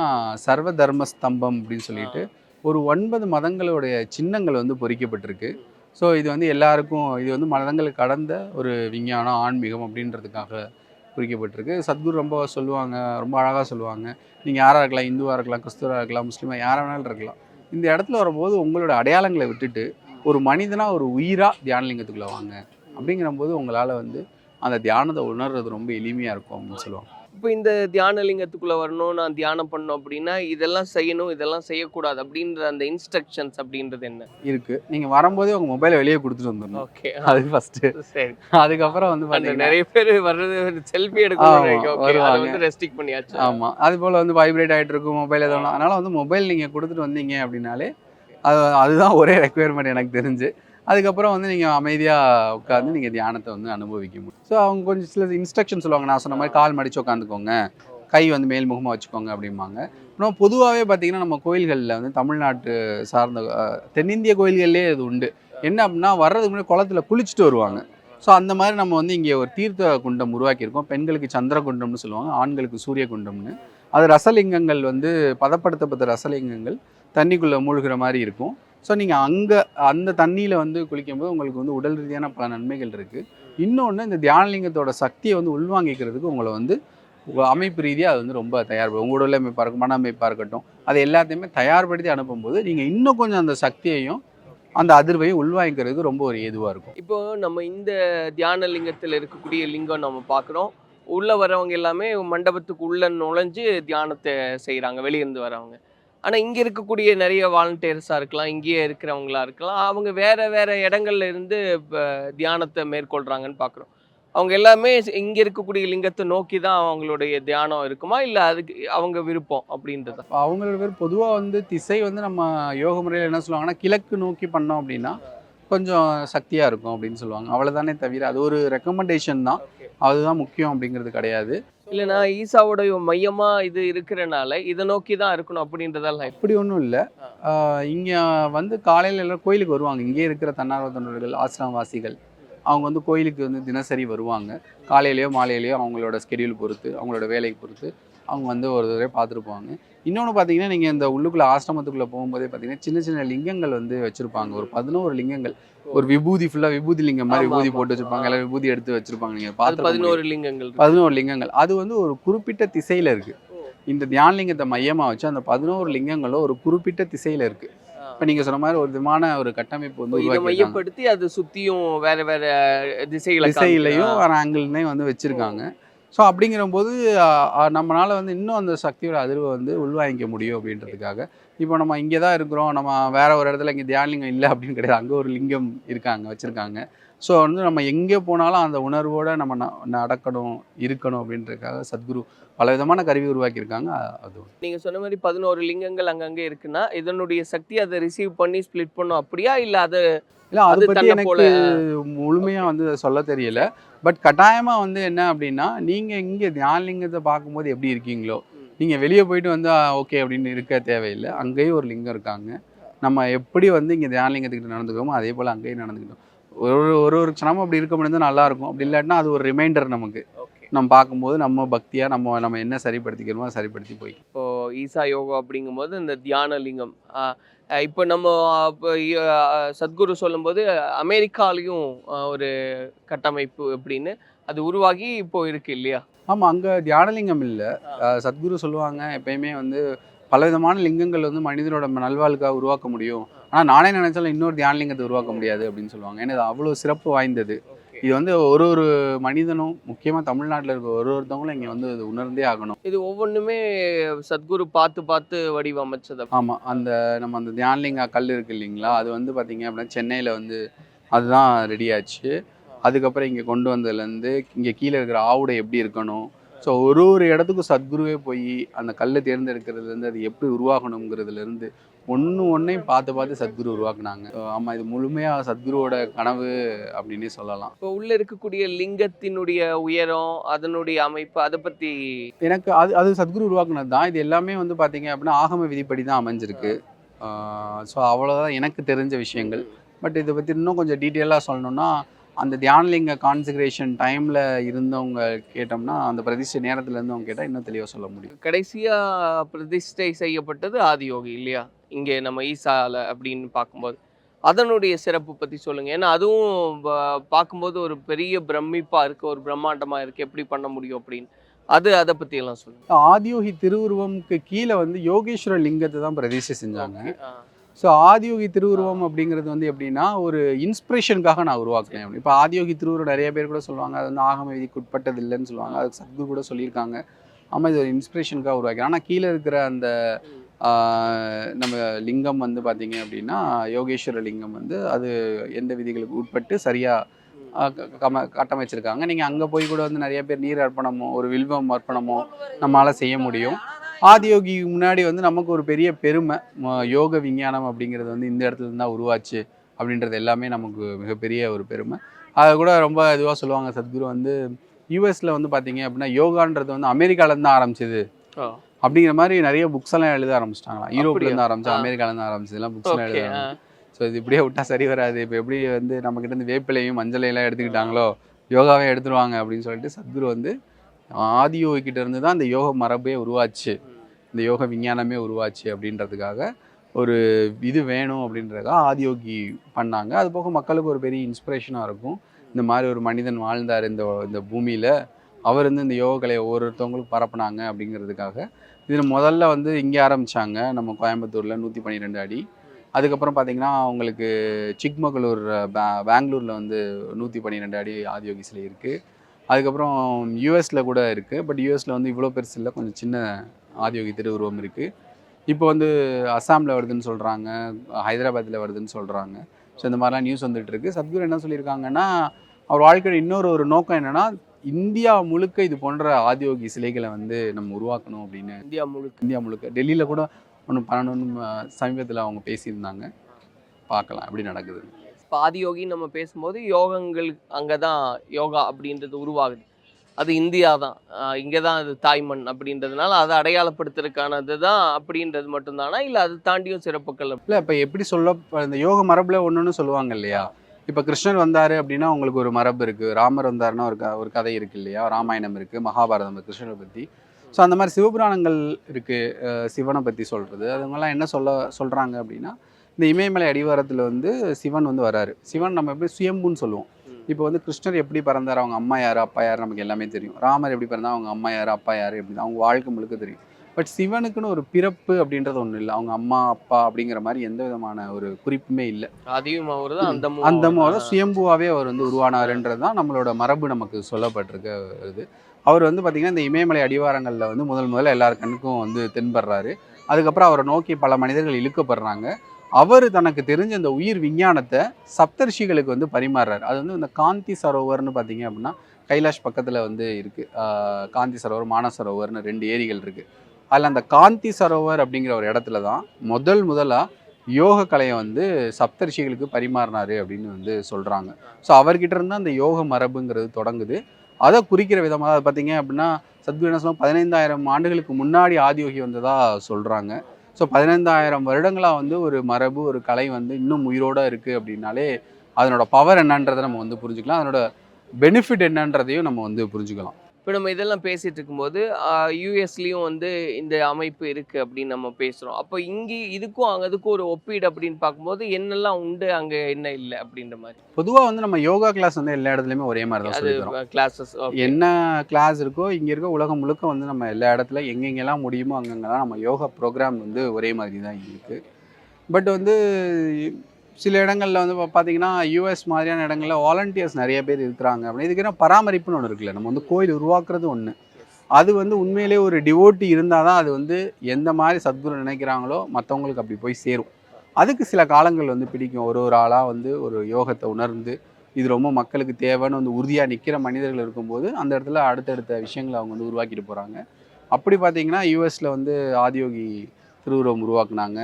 சர்வ தர்ம ஸ்தம்பம் அப்படின்னு சொல்லிட்டு ஒரு ஒன்பது மதங்களுடைய சின்னங்கள் வந்து பொறிக்கப்பட்டிருக்கு. ஸோ இது வந்து எல்லாருக்கும் இது வந்து மதங்களை கடந்த ஒரு விஞ்ஞானம் ஆன்மீகம் அப்படின்றதுக்காக குறிக்கப்பட்டிருக்கு சத்குரு ரொம்ப சொல்லுவாங்க ரொம்ப அழகாக சொல்லுவாங்க. நீங்கள் யாராக இருக்கலாம் இந்துவாக இருக்கலாம் கிறிஸ்துவராக இருக்கலாம் முஸ்லீமாக யாராக வேணாலும் இருக்கலாம். இந்த இடத்துல வரும்போது உங்களோட அடையாளங்களை விட்டுட்டு ஒரு மனிதனாக ஒரு உயிராக தியானலிங்கத்துக்குள்ளே வாங்க. அப்படிங்கிற போது உங்களால் வந்து அந்த தியானத்தை உணர்றது ரொம்ப எளிமையாக இருக்கும் அப்படின்னு சொல்லுவாங்க. இப்போ இந்த தியான லிங்கத்துக்குள்ள வரணும் நான் தியானம் பண்ணணும் அப்படின்னா இதெல்லாம் செய்யணும் இதெல்லாம் செய்யக்கூடாது அப்படின்ற அந்த இன்ஸ்ட்ரக்ஷன்ஸ் அப்படின்றது என்ன? இருக்கு. நீங்க வரும்போதே உங்க மொபைலை வெளியே கொடுத்துட்டு வந்துடணும். ஓகே அது ஃபர்ஸ்ட் சரி. அதுக்கப்புறம் வந்து நிறைய பேர் வர்றது செல்ஃபி எடுக்கணும். வந்து ரெஸ்ட்ரிக்ட் பண்ணியாச்சு. ஆமா. அது போல வந்து வைப்ரேட் ஆயிட்டு இருக்கும் மொபைல் எதோ அதனால வந்து மொபைல் நீங்க கொடுத்துட்டு வந்தீங்க அப்படின்னாலே அது அதுதான் ஒரே ரெக்குயர்மெண்ட் எனக்கு தெரிஞ்சு. அதுக்கப்புறம் வந்து நீங்கள் அமைதியாக உட்காந்து நீங்கள் தியானத்தை வந்து அனுபவிக்க முடியும். ஸோ அவங்க கொஞ்சம் சில இன்ஸ்ட்ரக்ஷன் சொல்லுவாங்க. நான் சொன்ன மாதிரி கால் மடித்து உட்காந்துக்கோங்க கை வந்து மேல் முகமாக வச்சுக்கோங்க அப்படிம்பாங்க. இன்னும் பொதுவாகவே பார்த்தீங்கன்னா நம்ம கோயில்களில் வந்து தமிழ்நாட்டு சார்ந்த தென்னிந்திய கோயில்கள்லேயே இது உண்டு. என்ன அப்படின்னா வர்றதுக்கு முன்னாடி குளத்துல குளிச்சுட்டு வருவாங்க. ஸோ அந்த மாதிரி நம்ம வந்து இங்கே ஒரு தீர்த்த குண்டம் உருவாக்கியிருக்கோம். பெண்களுக்கு சந்திர குண்டம்னு சொல்லுவாங்க. ஆண்களுக்கு சூரிய குண்டம்னு அது ரசலிங்கங்கள் வந்து பதப்படுத்தப்பட்ட ரசலிங்கங்கள் தண்ணிக்குள்ளே மூழ்கிற மாதிரி இருக்கும். ஸோ நீங்கள் அங்கே அந்த தண்ணியில் வந்து குளிக்கும்போது உங்களுக்கு வந்து உடல் ரீதியான பல நன்மைகள் இருக்குது இன்னொன்று இந்த தியானலிங்கத்தோட சக்தியை வந்து உள்வாங்கிக்கிறதுக்கு உங்களை வந்து அமைப்பு ரீதியாக அது வந்து ரொம்ப தயார் உங்கள் உடல் அமைப்பாக இருக்கும் மன அமைப்பாக இருக்கட்டும் அது எல்லாத்தையுமே தயார்படுத்தி அனுப்பும்போது நீங்கள் இன்னும் கொஞ்சம் அந்த சக்தியையும் அந்த அதிர்வையும் உள்வாங்கிக்கிறதுக்கு ரொம்ப ஒரு ஏதுவாக இருக்கும். இப்போ நம்ம இந்த தியான லிங்கத்தில் இருக்கக்கூடிய லிங்கம் நம்ம பார்க்குறோம். உள்ளே வரவங்க எல்லாமே மண்டபத்துக்கு உள்ள நுழைஞ்சு தியானத்தை செய்கிறாங்க வெளியிருந்து வரவங்க. ஆனால் இங்கே இருக்கக்கூடிய நிறைய வாலண்டியர்ஸாக இருக்கலாம் இங்கேயே இருக்கிறவங்களா இருக்கலாம் அவங்க வேற வேற இடங்கள்ல இருந்து இப்போ தியானத்தை மேற்கொள்கிறாங்கன்னு பார்க்குறோம் அவங்க எல்லாமே இங்கே இருக்கக்கூடிய லிங்கத்தை நோக்கி தான் அவங்களுடைய தியானம் இருக்குமா? இல்லை அதுக்கு அவங்க விருப்பம் அப்படின்றதா? அவங்களோட பேர் பொதுவாக வந்து திசை வந்து நம்ம யோக முறையில் என்ன சொல்லுவாங்கன்னா கிழக்கு நோக்கி பண்ணோம் அப்படின்னா கொஞ்சம் சக்தியாக இருக்கும் அப்படின்னு சொல்லுவாங்க. அவ்வளோதானே தவிர அது ஒரு ரெக்கமெண்டேஷன் தான். அதுதான் முக்கியம் அப்படிங்கிறது கிடையாது. இல்லைனா ஈசாவோட மையமா இது இருக்கிறனால இதை நோக்கி தான் இருக்கணும் அப்படின்றதெல்லாம் அப்படி ஒன்றும் இல்லை. இங்கே வந்து காலையில் எல்லாம் கோயிலுக்கு வருவாங்க. இங்கே இருக்கிற தன்னார்வ தொண்டர்கள் ஆசிரமவாசிகள் அவங்க வந்து கோயிலுக்கு வந்து தினசரி வருவாங்க. காலையிலையோ மாலையிலையோ அவங்களோட ஸ்கெடியூல் பொறுத்து அவங்களோட வேலையை பொறுத்து. அவங்க வந்து ஒரு தடவை பார்த்துருப்பாங்க இன்னொன்று பார்த்தீங்கன்னா நீங்கள் இந்த உள்ளுக்குள்ளே ஆசிரமத்துக்குள்ளே போகும்போதே பார்த்தீங்கன்னா சின்ன சின்ன லிங்கங்கள் வந்து வச்சுருப்பாங்க. ஒரு பதினோரு லிங்கங்கள். ஒரு விபூதி ஃபுல்லாக விபூதி லிங்கம் மாதிரி விபூதி. போட்டு வச்சுருப்பாங்க. எல்லாம் விபூதி எடுத்து வச்சுருப்பாங்க. நீங்கள் பார்த்து பதினோரு லிங்கங்கள். பதினோரு லிங்கங்கள். அது வந்து ஒரு குறிப்பிட்ட திசையில் இருக்குது இந்த தியானலிங்கத்தை மையமாக வச்சு அந்த பதினோரு லிங்கங்களும் ஒரு குறிப்பிட்ட திசையில் இருக்குது. இப்போ நீங்கள் சொன்ன மாதிரி ஒரு விதமான ஒரு கட்டமைப்பு வந்து இதை மையப்படுத்தி அது சுத்தியும் வேற வேற திசைகளை திசையிலையும். வேறு ஆங்கிள்லையும் வந்து வச்சுருக்காங்க. ஸோ அப்படிங்கிறபோது நம்மளால் வந்து இன்னும் அந்த சக்தியோட அதிர்வை வந்து உள்வாங்கிக்க முடியும் அப்படின்றதுக்காக. இப்போ நம்ம இங்கே தான் இருக்கிறோம். நம்ம வேற ஒரு இடத்துல இங்கே தியானலிங்கம் இல்லை அப்படின்னு கிடையாது. அங்கே ஒரு லிங்கம் இருக்காங்க வச்சுருக்காங்க. ஸோ வந்து நம்ம எங்கே போனாலும் அந்த உணர்வோட நம்ம நடக்கணும் இருக்கணும் அப்படின்றதுக்காக சத்குரு பல விதமான கருவி உருவாக்கியிருக்காங்க அது ஒண்ணு. நீங்க சொன்ன மாதிரி பதினோரு லிங்கங்கள் அங்கங்க இருக்குன்னா இதனுடைய சக்தி அதை ரிசீவ் பண்ணி ஸ்ப்ளிட் பண்ணும் அப்படியா? இல்ல அது இல்லை அதை பற்றி எனக்கு முழுமையாக வந்து சொல்ல தெரியல. பட் கட்டாயமாக வந்து என்ன அப்படின்னா நீங்கள் இங்கே தியானலிங்கத்தை பார்க்கும்போது எப்படி இருக்கீங்களோ நீங்கள் வெளியே போயிட்டு வந்து ஓகே அப்படின்னு இருக்க தேவையில்லை. அங்கேயும் ஒரு லிங்கம் இருக்காங்க. நம்ம எப்படி வந்து இங்கே தியானலிங்கத்துக்கிட்ட நடந்துக்கிறோமோ அதே போல் அங்கேயும் நடந்துக்கிட்டோம். ஒரு ஒரு- ஒரு ஒரு க்ஷணம் அப்படி இருக்க முடியாது நல்லா இருக்கும் அப்படி இல்லாட்டினா அது ஒரு ரிமைண்டர் நமக்கு. நம்ம பார்க்கும்போது நம்ம பக்தியாக நம்ம நம்ம என்ன சரிப்படுத்திக்கிறோமோ அதை சரிப்படுத்தி போய் இப்போ ஈசா யோகா அப்படிங்கும்போது இந்த தியான லிங்கம். இப்போ நம்ம இப்போ சத்குரு சொல்லும்போது அமெரிக்காலையும் ஒரு கட்டமைப்பு அப்படின்னு அது உருவாகி இப்போ இருக்கு இல்லையா? ஆமாம் அங்கே தியானலிங்கம் இல்லை. சத்குரு சொல்லுவாங்க எப்பயுமே வந்து பலவிதமான லிங்கங்கள் வந்து மனிதனோட நல்வாழ்வுக்காக உருவாக்க முடியும். ஆனால் நானே நினைச்சாலும் இன்னொரு தியானலிங்கத்தை உருவாக்க முடியாது அப்படின்னு சொல்லுவாங்க. ஏன்னா இது அவ்வளோ சிறப்பு வாய்ந்தது. இது வந்து ஒரு ஒரு மனிதனும் முக்கியமாக தமிழ்நாட்டில் இருக்க ஒரு ஒருத்தவங்களும் இங்கே வந்து இது உணர்ந்தே ஆகணும். இது ஒவ்வொன்றுமே சத்குரு பார்த்து பார்த்து வடிவமைச்சது. ஆமாம் அந்த நம்ம அந்த தியானலிங்கா கல் இருக்கு இல்லைங்களா? அது வந்து பார்த்தீங்க அப்படின்னா சென்னையில் வந்து அதுதான் ரெடி ஆச்சு. அதுக்கப்புறம் இங்கே கொண்டு வந்ததுலேருந்து இங்கே கீழே இருக்கிற ஆவுடை எப்படி இருக்கணும்? ஸோ ஒரு ஒரு இடத்துக்கும் சத்குருவே போய் அந்த கல்லை தேர்ந்தெடுக்கிறதுலேருந்து அது எப்படி உருவாகணுங்கிறதுலேருந்து ஒன்று ஒன்றையும் பார்த்து பார்த்து சத்குரு உருவாக்குனாங்க. ஆமாம் இது முழுமையாக சத்குருவோட கனவு அப்படின்னே சொல்லலாம். இப்போ உள்ள இருக்கக்கூடிய லிங்கத்தினுடைய உயரம் அதனுடைய அமைப்பு அதை பத்தி எனக்கு அது அது சத்குரு உருவாக்குனது தான். இது எல்லாமே வந்து பார்த்தீங்க அப்படின்னா ஆகம விதிப்படி தான் அமைஞ்சிருக்கு. ஸோ அவ்வளோதான் எனக்கு தெரிஞ்ச விஷயங்கள். பட் இதை பற்றி இன்னும் கொஞ்சம் டீட்டெயிலாக சொல்லணும்னா அந்த தியானலிங்க கான்செக்ரேஷன் டைமில் இருந்தவங்க கேட்டோம்னா அந்த பிரதிஷ்டை நேரத்தில் இருந்தவங்க கேட்டால் இன்னும் தெளிவாக சொல்ல முடியும். கடைசியா பிரதிஷ்டை செய்யப்பட்டது ஆதியோகி இல்லையா? இங்கே நம்ம ஈசால அப்படின்னு பார்க்கும்போது. அதனுடைய சிறப்பு பத்தி சொல்லுங்க. ஏன்னா அதுவும் பார்க்கும்போது ஒரு பெரிய பிரமிப்பா இருக்கு ஒரு பிரம்மாண்டமா இருக்கு. எப்படி பண்ண முடியும் அப்படின்னு. அது அதை பத்தி எல்லாம் சொல்லுங்க. ஆதியோகி திருவுருவம்க்கு கீழே வந்து யோகேஸ்வர லிங்கத்தை தான் பிரதிஷ்டை செஞ்சாங்க. ஸோ ஆதியோகி திருவுருவம் அப்படிங்கிறது வந்து எப்படின்னா ஒரு இன்ஸ்பிரேஷனுக்காக நான் உருவாக்கினேன். இப்போ ஆதியோகி திருவுருவம் நிறைய பேர் கூட சொல்லுவாங்க அது வந்து ஆகம விதிக்கு உட்பட்டது இல்லைன்னு சொல்லுவாங்க. அதுக்கு சத்குரு கூட சொல்லியிருக்காங்க. ஆமாம் இது ஒரு இன்ஸ்பிரேஷனுக்காக உருவாக்கிறேன் ஆனால் கீழே இருக்கிற அந்த நம்ம லிங்கம் வந்து பார்த்தீங்க அப்படின்னா யோகேஸ்வர லிங்கம் வந்து அது எந்த விதிகளுக்கு உட்பட்டு சரியாக கம கட்டமைச்சிருக்காங்க. நீங்கள் அங்கே போய் கூட வந்து நிறைய பேர் நீர் அர்ப்பணமோ ஒரு வில்வம் அர்ப்பணமோ நம்மளால் செய்ய முடியும். ஆதியோகி முன்னாடி வந்து நமக்கு ஒரு பெரிய பெருமை யோக விஞ்ஞானம் அப்படிங்கிறது வந்து இந்த இடத்துல இருந்தால் உருவாச்சு அப்படின்றது எல்லாமே நமக்கு மிகப்பெரிய ஒரு பெருமை. அதை கூட ரொம்ப இதுவாக சொல்லுவாங்க சத்குரு வந்து யூஎஸ்ல வந்து பார்த்தீங்க அப்படின்னா யோகான்றது வந்து அமெரிக்காலேருந்து தான் ஆரம்பிச்சது. அப்படிங்கிற மாதிரி நிறைய புக்ஸ் எல்லாம் எழுத ஆரம்பிச்சிட்டாங்களாம். யூரோப்ல இருந்து ஆரம்பிச்சு ஆ. அமெரிக்கால இருந்து ஆரம்பிச்சதுலாம் புக்ஸ் எல்லாம் ஓகே எழுத ஸோ இது இப்படியே விட்டா சரி வராது. இப்போ எப்படி வந்து நம்ம கிட்ட இருந்து வேப்பிலையும் மஞ்சளையும் எடுத்துக்கிட்டாங்களோ? யோகாவே எடுத்துருவாங்க அப்படின்னு சொல்லிட்டு சத்குரு வந்து ஆதியோகிக்கிட்ட இருந்து தான் இந்த யோக மரபே உருவாச்சு. இந்த யோக விஞ்ஞானமே உருவாச்சு அப்படின்றதுக்காக ஒரு இது வேணும் அப்படின்றதுக்காக ஆதியோகி பண்ணாங்க. அது போக மக்களுக்கு ஒரு பெரிய இன்ஸ்பிரேஷனாக இருக்கும். இந்த மாதிரி ஒரு மனிதன் வாழ்ந்தார் இந்த இந்த பூமியில். அவர் வந்து இந்த யோக கலையை ஒவ்வொருத்தவங்களுக்கும் பரப்புனாங்க அப்படிங்கிறதுக்காக. இதில் முதல்ல வந்து இங்கே ஆரம்பிச்சாங்க. நம்ம கோயம்புத்தூரில் நூற்றி பன்னிரெண்டு அடி. அதுக்கப்புறம் பார்த்தீங்கன்னா அவங்களுக்கு சிக்மகளூர் பே பெங்களூரில் வந்து நூற்றி பன்னிரெண்டு அடி ஆதியோகி சிலை இருக்குது அதுக்கப்புறம் யூஎஸில் கூட இருக்குது பட் யூஎஸில் வந்து இவ்வளோ பெருசு இல்லை. கொஞ்சம் சின்ன ஆதியோகி திருவுருவம் இருக்குது இப்போ வந்து அஸ்ஸாமில் வருதுன்னு சொல்கிறாங்க ஹைதராபாத்தில் வருதுன்னு சொல்கிறாங்க ஸோ இந்த மாதிரிலாம் நியூஸ் வந்துட்டு இருக்கு. சத்குரு என்ன சொல்லியிருக்காங்கன்னா அவர் வாழ்க்கையோட இன்னொரு ஒரு நோக்கம் என்னன்னா இந்தியா முழுக்க இது போன்ற ஆதியோகி சிலைகளை வந்து நம்ம உருவாக்கணும் அப்படின்னு. இந்தியா முழுக்க. இந்தியா முழுக்க. டெல்லியில் கூட ஒன்று பண்ணணும்னு சமீபத்தில் அவங்க பேசியிருந்தாங்க. பார்க்கலாம். எப்படி நடக்குது இப்போ ஆதியோகி நம்ம பேசும்போது யோகங்கள் அங்கே தான் யோகா அப்படின்றது உருவாகுது. அது இந்தியா தான் இங்கே தான் அது தாய்மண் அப்படின்றதுனால அதை அடையாளப்படுத்துறதுக்கானது தான் அப்படின்றது மட்டும்தானா? இல்லை அது தாண்டியும் சிறப்புகள் இல்லை இப்போ எப்படி சொல்ல இந்த யோக மரபில் ஒன்றுன்னு சொல்லுவாங்க இல்லையா? இப்போ கிருஷ்ணர் வந்தார் அப்படின்னா உங்களுக்கு ஒரு மரபு இருக்குது ராமர் வந்தாருன்னா ஒரு க ஒரு கதை இருக்குது இல்லையா? ராமாயணம் இருக்குது மகாபாரதம் கிருஷ்ணனை கிருஷ்ணரை பற்றி ஸோ அந்த மாதிரி சிவபுராணங்கள் இருக்குது சிவனை பற்றி சொல்கிறது அதுங்கெல்லாம் என்ன சொல்ல சொல்கிறாங்க அப்படின்னா இந்த இமயமலை அடிவாரத்தில் வந்து சிவன் வந்து வராரு. சிவன் நம்ம எப்படி சுயம்புன்னு சொல்லுவோம். இப்போ வந்து கிருஷ்ணர் எப்படி பிறந்தார்? அவங்க அம்மா யார்? அப்பா யார்? நமக்கு எல்லாமே தெரியும். ராமர் எப்படி பிறந்தா அவங்க அம்மா யார்? அப்பா யார்? எப்படி அவங்க வாழ்க்கை முழுக்க தெரியும். பட் சிவனுக்குன்னு ஒரு பிறப்பு அப்படின்றது ஒன்றும் இல்லை. அவங்க அம்மா அப்பா அப்படிங்கிற மாதிரி எந்த விதமான ஒரு குறிப்புமே இல்லை. அதையும் அவர் தான் அந்த அந்த மாதிரி சுயம்புவாவே அவர் வந்து உருவானாருன்றது தான் நம்மளோட மரபு நமக்கு சொல்லப்பட்டிருக்க இது அவர் வந்து பார்த்திங்கன்னா இந்த இமயமலை அடிவாரங்களில் வந்து முதல் முதல்ல எல்லார் கண்ணுக்கும் வந்து தென்படுறாரு. அதுக்கப்புறம் அவரை நோக்கி பல மனிதர்கள் இழுக்கப்படுறாங்க. அவர் தனக்கு தெரிஞ்ச அந்த உயிர் விஞ்ஞானத்தை சப்தர்ஷிகளுக்கு வந்து பரிமாறுறாரு. அது வந்து இந்த காந்தி சரோவர்னு பார்த்தீங்க அப்படின்னா கைலாஷ் பக்கத்தில் வந்து இருக்குது காந்தி சரோவர் மான சரோவர்னு ரெண்டு ஏரிகள் இருக்குது அதில் அந்த காந்தி சரோவர் அப்படிங்கிற ஒரு இடத்துல தான் முதல் முதலாக யோக கலையை வந்து சப்தரிஷிகளுக்கு பரிமாறினாரு அப்படின்னு வந்து சொல்கிறாங்க ஸோ அவர்கிட்ட இருந்து அந்த யோக மரபுங்கிறது தொடங்குது. அதை குறிக்கிற விதமாக பார்த்தீங்க அப்படின்னா சத்குரு என்ன பதினைந்தாயிரம் ஆண்டுகளுக்கு முன்னாடி ஆதியோகி வந்ததாக சொல்கிறாங்க ஸோ பதினைந்தாயிரம் வருடங்களாக வந்து ஒரு மரபு ஒரு கலை வந்து இன்னும் உயிரோட இருக்குது அப்படின்னாலே அதனோட பவர் என்னன்றதை நம்ம வந்து புரிஞ்சுக்கலாம். அதனோட பெனிஃபிட் என்னன்றதையும் நம்ம வந்து புரிஞ்சுக்கலாம். இப்போ நம்ம இதெல்லாம் பேசிட்டு இருக்கும்போது யூஎஸ்லேயும் வந்து இந்த அமைப்பு இருக்கு அப்படின்னு நம்ம பேசுகிறோம் அப்போ இங்கே இதுக்கும் அங்கே அதுக்கும் ஒரு ஒப்பீடு அப்படின்னு பார்க்கும்போது என்னெல்லாம் உண்டு அங்கே என்ன இல்லை அப்படின்ற மாதிரி? பொதுவாக வந்து நம்ம யோகா கிளாஸ் வந்து எல்லா இடத்துலையுமே ஒரே மாதிரி தான் கிளாஸஸ் என்ன கிளாஸ் இருக்கோ இங்கே இருக்க உலகம் முழுக்க வந்து நம்ம எல்லா இடத்துல எங்கெங்கெல்லாம் முடியுமோ அங்கங்கெல்லாம் நம்ம யோகா ப்ரோக்ராம் வந்து ஒரே மாதிரி தான் இருக்குது பட் வந்து சில இடங்களில் வந்து பார்த்தீங்கன்னா யூஎஸ் மாதிரியான இடங்களில் வாலண்டியர்ஸ் நிறைய பேர் இருக்கிறாங்க. அப்படின்னு இதுக்கு பராமரிப்புன்னு ஒன்று இருக்குல்ல. நம்ம வந்து கோயில் உருவாக்குறது ஒன்று அது வந்து உண்மையிலே ஒரு டிவோட்டி இருந்தால் தான் அது வந்து எந்த மாதிரி சத்குரு நினைக்கிறாங்களோ மற்றவங்களுக்கு அப்படி போய் சேரும். அதுக்கு சில காலங்கள் வந்து பிடிக்கும். ஒரு ஒரு ஆளாக வந்து ஒரு யோகத்தை உணர்ந்து இது ரொம்ப மக்களுக்கு தேவைன்னு வந்து உறுதியாக நிற்கிற மனிதர்கள் இருக்கும்போது அந்த இடத்துல அடுத்தடுத்த விஷயங்களை அவங்க வந்து உருவாக்கிட்டு போகிறாங்க அப்படி பார்த்தீங்கன்னா யூஎஸில் வந்து ஆதியோகி திருவுருவம் உருவாக்குனாங்க.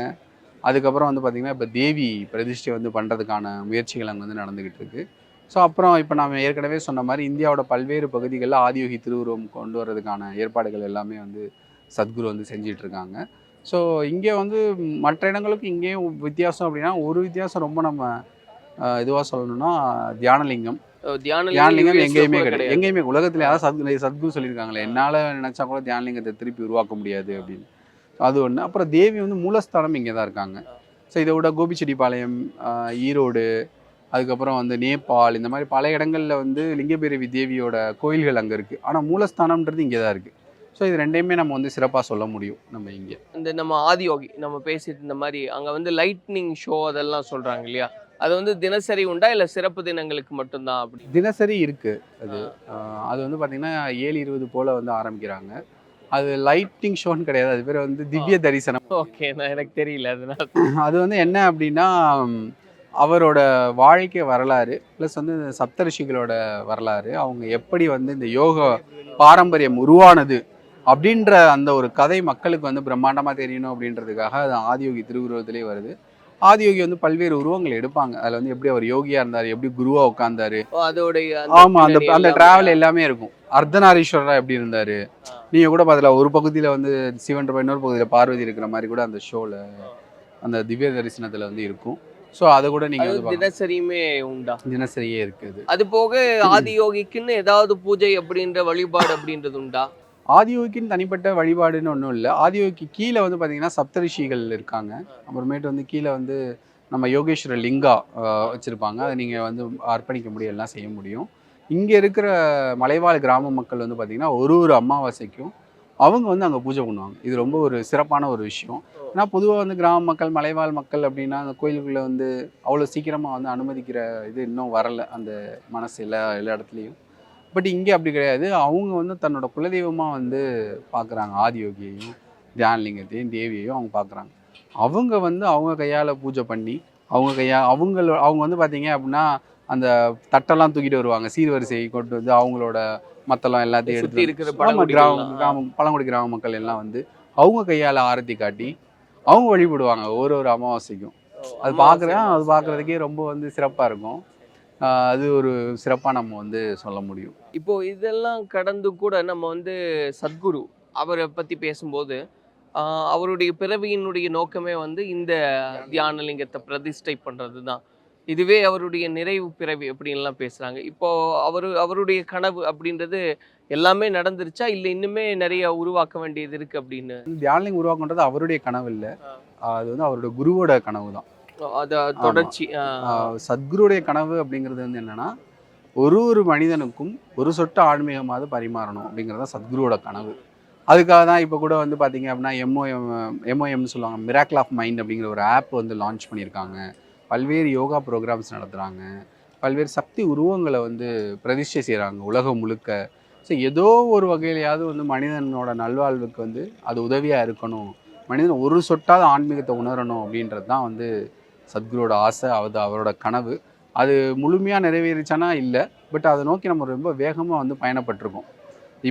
அதுக்கப்புறம் வந்து பார்த்திங்கன்னா இப்போ தேவி பிரதிஷ்டை வந்து பண்ணுறதுக்கான முயற்சிகள் அங்கே வந்து நடந்துக்கிட்டு இருக்கு. ஸோ அப்புறம் இப்போ நம்ம ஏற்கனவே சொன்ன மாதிரி இந்தியாவோட பல்வேறு பகுதிகளில் ஆதியோகி திருவுருவம் கொண்டு வர்றதுக்கான ஏற்பாடுகள் எல்லாமே வந்து சத்குரு வந்து செஞ்சிட்டு இருக்காங்க. ஸோ இங்கே வந்து மற்ற இடங்களுக்கு இங்கேயும் வித்தியாசம் அப்படின்னா ஒரு வித்தியாசம் ரொம்ப நம்ம இதுவாக சொல்லணும்னா தியானலிங்கம். தியான தியானலிங்கம் எங்கேயுமே கிடையாது. எங்கேயுமே உலகத்துல யாராவது சத்குரு சத்குரு சொல்லியிருக்காங்களே என்னால் நினச்சா கூட தியானலிங்கத்தை திருப்பி உருவாக்க முடியாது அப்படின்னு. அது ஒன்று அப்புறம் தேவி வந்து மூலஸ்தானம் இங்கே தான் இருக்காங்க. ஸோ இதை விட கோபிச்செட்டிப்பாளையம் ஈரோடு அதுக்கப்புறம் வந்து நேபாள் இந்த மாதிரி பல இடங்களில் வந்து லிங்கபேரவி தேவியோட கோயில்கள் அங்கே இருக்குது ஆனால் மூலஸ்தானம்ன்றது இங்கே தான் இருக்குது ஸோ இது ரெண்டையுமே நம்ம வந்து சிறப்பாக சொல்ல முடியும் நம்ம இங்கே. இந்த நம்ம ஆதியோகி நம்ம பேசிட்டு இருந்த மாதிரி அங்கே வந்து லைட்னிங் ஷோ அதெல்லாம் சொல்றாங்க இல்லையா? அது வந்து தினசரி உண்டா இல்லை சிறப்பு தினங்களுக்கு மட்டும்தான் அப்படி? தினசரி இருக்குது அது. அது வந்து பார்த்திங்கன்னா ஏழு இருபது போல் வந்து ஆரம்பிக்கிறாங்க. அது லைட்டிங் ஷோன்னு கிடையாது. அது பேர் வந்து திவ்ய தரிசனம். ஓகே நான் எனக்கு தெரியல அதனால. அது வந்து என்ன அப்படின்னா அவரோட வாழ்க்கை வரலாறு ப்ளஸ் வந்து இந்த சப்தரிஷிகளோட வரலாறு அவங்க எப்படி வந்து இந்த யோக பாரம்பரியம் உருவானது அப்படின்ற அந்த ஒரு கதை மக்களுக்கு வந்து பிரம்மாண்டமாக தெரியணும் அப்படின்றதுக்காக அது ஆதியோகி திருவுருவத்திலே வருது. ஆதியோகி வந்து பல்வேறு உருவங்கள் எடுப்பாங்க. அதில் வந்து எப்படி அவர் யோகியா இருந்தார் எப்படி குருவா உட்கார்ந்தாரு. அதோடைய ஆமா அந்த அந்த டிராவல் எல்லாமே இருக்கும். அர்த்தநாரீஸ்வரரா எப்படி இருந்தாரு? நீங்க கூட பார்த்தல ஒரு பகுதியில வந்து சிவன் இன்னொரு பகுதியில பார்வதி இருக்கிற மாதிரி கூட அந்த ஷோல அந்த திவ்ய தரிசனத்துல வந்து இருக்கும். ஸோ அதை கூட நீங்க. தினசரியுமே உண்டா? தினசரியே இருக்குது. அது போக ஆதியோகிக்குன்னு ஏதாவது பூஜை அப்படின்ற வழிபாடு அப்படின்றது உண்டா? ஆதியோகின்னு தனிப்பட்ட வழிபாடுன்னு ஒன்றும் இல்லை. ஆதியோகிக்கு கீழே வந்து பார்த்தீங்கன்னா சப்தரிஷிகள் இருக்காங்க. அப்புறமேட்டு வந்து கீழே வந்து நம்ம யோகேஸ்வர லிங்கா வச்சுருப்பாங்க. அதை நீங்கள் வந்து அர்ப்பணிக்க முடியும் எல்லாம் செய்ய முடியும். இங்கே இருக்கிற மலைவாழ் கிராம மக்கள் வந்து பார்த்திங்கன்னா ஒரு ஒரு அமாவாசைக்கும் அவங்க வந்து அங்கே பூஜை பண்ணுவாங்க. இது ரொம்ப ஒரு சிறப்பான ஒரு விஷயம். ஏன்னா பொதுவாக வந்து கிராம மக்கள் மலைவாழ் மக்கள் அப்படின்னா அந்த கோயிலுக்குள்ளே வந்து அவ்வளோ சீக்கிரமாக வந்து அனுமதிக்கிற இது இன்னும் வரல. அந்த மனசு எல்லா எல்லா இடத்துலையும். பட் இங்கே அப்படி கிடையாது. அவங்க வந்து தன்னோட குலதெய்வமாக வந்து பார்க்குறாங்க ஆதியோகியையும் தியானலிங்கத்தையும் தேவியையும் அவங்க பார்க்குறாங்க அவங்க வந்து அவங்க கையால் பூஜை பண்ணி அவங்க கையா அவங்கள அவங்க வந்து பார்த்தீங்க அப்படின்னா அந்த தட்டெல்லாம் தூக்கிட்டு வருவாங்க. சீர்வரிசை கொண்டு வந்து அவங்களோட மத்தளம் எல்லாத்தையும் எடுத்து இருக்கிற எல்லாம். கிராமம் பழங்குடி கிராம மக்கள் எல்லாம் வந்து அவங்க கையால் ஆரத்தி காட்டி அவங்க வழிபடுவாங்க. ஒரு ஒரு அமாவாசைக்கும். அது பார்க்குறேன் அது பார்க்குறதுக்கே ரொம்ப வந்து சிறப்பாக இருக்கும். அது ஒரு சிறப்பாக நம்ம வந்து சொல்ல முடியும். இப்போ இதெல்லாம் கடந்து கூட நம்ம வந்து சத்குரு அவரை பத்தி பேசும்போது அவருடைய பிறவியினுடைய நோக்கமே வந்து இந்த தியானலிங்கத்தை பிரதிஷ்டை பண்றது தான் இதுவே அவருடைய நிறைவு பிறவி அப்படின்லாம் பேசுறாங்க. இப்போ அவரு அவருடைய கனவு அப்படின்றது எல்லாமே நடந்துருச்சா? இல்லை இன்னுமே நிறைய உருவாக்க வேண்டியது இருக்கு அப்படின்னு? தியானலிங்கம் உருவாக்குன்றது அவருடைய கனவு இல்லை. அது வந்து அவரோட குருவோட கனவு தான் அத தொடர்ச்சி சத்குருடைய கனவு அப்படிங்கிறது வந்து என்னன்னா ஒரு ஒரு மனிதனுக்கும் ஒரு சொட்டு ஆன்மீகமாவது பரிமாறணும் அப்படிங்கிறது தான் சத்குருவோட கனவு. அதுக்காக தான் இப்போ கூட வந்து பார்த்தீங்க அப்படின்னா எம்ஓஎம் எம்ஓஎம்னு சொல்லுவாங்க மிராக்கிள் ஆஃப் மைண்ட் அப்படிங்கிற ஒரு ஆப் வந்து லான்ச் பண்ணியிருக்காங்க. பல்வேறு யோகா ப்ரோக்ராம்ஸ் நடத்துகிறாங்க பல்வேறு சக்தி உருவங்களை வந்து பிரதிஷ்டை செய்கிறாங்க உலகம் முழுக்க. ஸோ ஏதோ ஒரு வகையிலையாவது வந்து மனிதனோட நல்வாழ்வுக்கு வந்து அது உதவியாக இருக்கணும். மனிதன் ஒரு சொட்டாவது ஆன்மீகத்தை உணரணும் அப்படின்றது தான் வந்து சத்குருவோட ஆசை அது அவரோட கனவு. அது முழுமையாக நிறைவேறிச்சானா இல்லை பட் அதை நோக்கி நம்ம ரொம்ப வேகமாக வந்து பயணப்பட்டிருக்கோம்.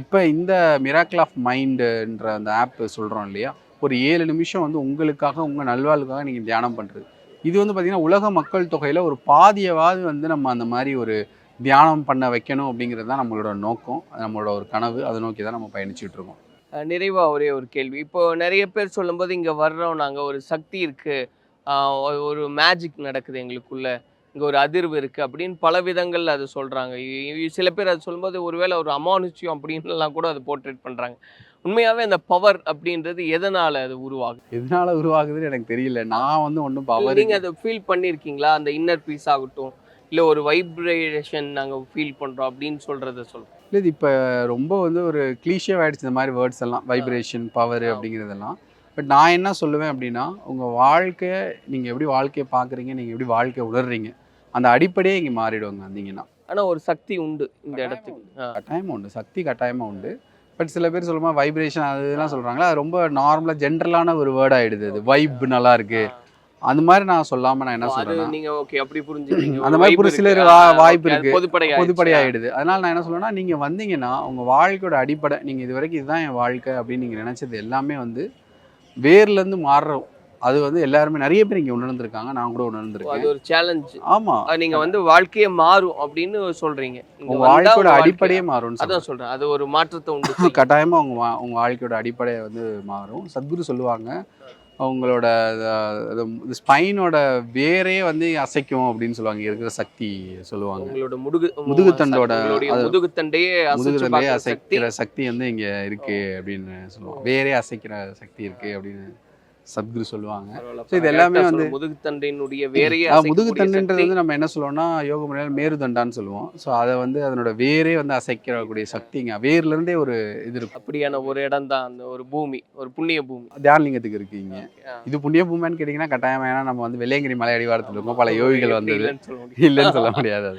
இப்போ இந்த மிராக்கிள் ஆஃப் மைண்டுன்ற அந்த ஆப் சொல்கிறோம் இல்லையா ஒரு ஏழு நிமிஷம் வந்து உங்களுக்காக உங்கள் நல்வாழ்வுக்காக நீங்கள் தியானம் பண்ணுறது இது வந்து பார்த்திங்கன்னா உலக மக்கள் தொகையில் ஒரு பாதியவாது வந்து நம்ம அந்த மாதிரி ஒரு தியானம் பண்ண வைக்கணும் அப்படிங்கிறது தான் நம்மளோட நோக்கம் நம்மளோட ஒரு கனவு. அதை நோக்கி தான் நம்ம பயணிச்சுட்டு இருக்கோம். நிறைவாக ஒரே ஒரு கேள்வி. இப்போ நிறைய பேர் சொல்லும்போது இங்கே வர்றோம் நாங்கள் ஒரு சக்தி இருக்குது ஒரு மேஜிக் நடக்குது எங்களுக்குள்ளே. இங்க ஒரு அதிர்வு இருக்கு அப்படின்னு பல விதங்கள்ல அது இ- சில பேர் அது சொல்லும்போது ஒருவேளை ஒரு அமானுஷ்யம் அப்படின்னுலாம் கூட அது போர்ட்ரேட் பண்றாங்க. உண்மையாவே அந்த பவர் அப்படின்றது எதனால அது உருவாகுது? எதனால உருவாகுதுன்னு எனக்கு தெரியல. நான் வந்து ஒன்றும் பவர் நீங்க அதை ஃபீல் பண்ணியிருக்கீங்களா அந்த இன்னர் பீஸ் ஆகட்டும் இல்ல ஒரு வைப்ரேஷன் நாங்க ஃபீல் பண்றோம் அப்படின்னு சொல்றத சொல்லுங்க. இல்லை இது இப்போ ரொம்ப வந்து ஒரு கிளீஷியாக ஆயிடுச்சு இந்த மாதிரி வேர்ட்ஸ் எல்லாம். வைப்ரேஷன் பவர் அப்படிங்கிறதெல்லாம். பட் நான் என்ன சொல்லுவேன் அப்படின்னா உங்கள் வாழ்க்கையை நீங்கள் எப்படி வாழ்க்கையை பார்க்குறீங்க நீங்கள் எப்படி வாழ்க்கையை உணர்றீங்க அந்த அடிப்படையே இங்கே மாறிடுவாங்க வந்தீங்கன்னா. ஆனா ஒரு சக்தி உண்டு இந்த இடத்துக்கு. கட்டாயமாக உண்டு. சக்தி கட்டாயமாக உண்டு. பட் சில பேர் சொல்லுமா வைப்ரேஷன் அது இதெல்லாம் சொல்கிறாங்களா அது ரொம்ப நார்மலாக ஜென்ரலான ஒரு வேர்ட் ஆயிடுது அது. வைப் நல்லா இருக்கு அந்த மாதிரி நான் சொல்லாமல் நான் என்ன அது சொல்கிறேன்னா நீங்க ஓகே அப்படி புரிஞ்சுக்கிறீங்க அந்த ஒரு மாதிரி vibe ஒரு. சிலர் வாய்ப்பு இருக்கு. பொதுப்படை. ஆயிடுது. அதனால நான் என்ன சொல்லுவேன்னா நீங்க வந்தீங்கன்னா உங்க வாழ்க்கையோட அடிப்படை நீங்க இது வரைக்கும் இதுதான் என் வாழ்க்கை அப்படின்னு நீங்க நினைச்சது எல்லாமே வந்து வேர்ல இருந்து மாறுறோம் அது வந்து எல்லாருமே நிறைய பேர் இங்க உணர்ந்திருக்காங்க. நான் கூட அது உணர்ந்திருக்கேன். ஒரு சேலஞ்ச் ஆமா. நீங்க வந்து வாழ்க்கையே மாறும் அப்படின்னு சொல்றீங்க. இங்க உங்க வந்தா வாழ்க்கையோட அடிப்படையே சொல்றேன். அதான் சொல்றேன். அது ஒரு மாற்றத்தை உண்டு செய்யும். கட்டாயமா உங்க வா- உங்க வாழ்க்கையோட அடிப்படை வந்து மாறும். சத்குரு சொல்லுவாங்க அவங்களோட ஸ்பைனோட வேரே வந்து அசைக்கும் அப்படின்னு சொல்லுவாங்க. இருக்கிற சக்தி சொல்லுவாங்க. உங்களோட முதுகு முதுகுத்தண்டோட- அது- முதுகுத்தண்டையே சக்தி அசைக்கிற சக்தி. வந்து இங்க இருக்கு அப்படின்னு சொல்லுவாங்க. வேறே அசைக்கிற சக்தி இருக்கு அப்படின்னு சத்குரு சொல்லுவாங்க. So இது எல்லாமே வந்து- முதுகுத்தண்டினுடைய வேறையே ஆ, முதுகு அசைக்கக்கூடிய தண்டுன்றது சக்தி. வந்து நம்ம என்ன சொல்லுவோம்னா யோக முறையில் மேருதண்டான்னு சொல்லுவோம். ஸோ அதை வந்து அதனோட வேரே வந்து அசைக்கக்கூடிய சக்திங்க. வேர்ல இருந்தே ஒரு இது இருக்கும். அப்படியான ஒரு இடம் தான் அந்த ஒரு பூமி ஒரு புண்ணிய பூமி. தியானலிங்கத்துக்கு இருக்கீங்க. இது புண்ணிய பூமியான்னு கேட்டிங்கன்னா கட்டாயம் ஏன்னா நம்ம வந்து வெள்ளையங்கிரி மலை அடிவாரத்தில் இருக்கோம் பல யோகிகள் வந்தது. இல்லைன்னு சொல்ல முடியாது அது.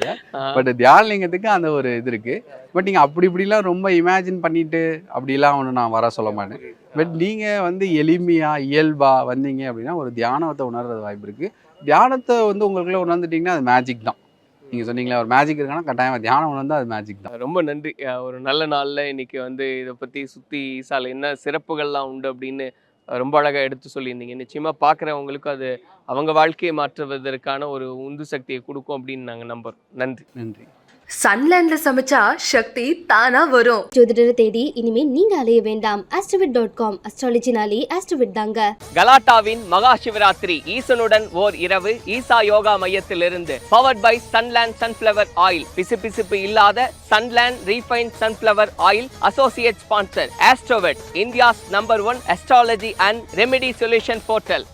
பட் தியானலிங்கத்துக்கு அந்த ஒரு இது இருக்கு. பட் நீங்கள் அப்படி இப்படிலாம் ரொம்ப இமேஜின் பண்ணிட்டு அப்படிலாம் ஒன்று நான் வர சொல்ல மாட்டேன். பட் நீங்கள் வந்து எளிமையாக இயல்பாக வந்தீங்க அப்படின்னா ஒரு தியானத்தை உணர்றது வாய்ப்பு இருக்குது தியானத்தை வந்து உங்களுக்குள்ள உணர்ந்துட்டீங்கன்னா அது மேஜிக் தான். நீங்கள் சொன்னீங்களா ஒரு மேஜிக் இருக்குன்னா கட்டாயம் தியானம் உணர்ந்தா அது மேஜிக் தான். ரொம்ப நன்றி. ஒரு நல்ல நாள்ல இன்னைக்கு வந்து இதை பத்தி சுத்தி ஈசால என்ன சிறப்புகள்லாம் உண்டு அப்படின்னு ரொம்ப அழகா எடுத்து சொல்லியிருந்தீங்க. நிச்சயமா பார்க்குறவங்களுக்கு அது அவங்க வாழ்க்கையை மாற்றுவதற்கான ஒரு உந்து சக்தியை கொடுக்கும் அப்படின்னு நாங்க நம்புறோம். நன்றி. நன்றி. சன்லேண்ட்ல சமைச்சா சக்தி தானா வரும். ஜோதிடரை தேடி இனிமே நீங்க அலைய வேண்டாம். ஆஸ்ட்ரோவிட் டாட் காம் அஸ்ட்ராலஜினாலே ஆஸ்ட்ரோவிட் தாங்க. கலாட்டாவின் மகா சிவராத்திரி ஈசனுடன் ஓர் இரவு ஈசா யோகா மையத்திலிருந்து powered by Sunland sunflower oil பிசுபிசுப்பு இல்லாத Sunland refine sunflower oil associate sponsor Astrovet India's number one astrology and remedy solution portal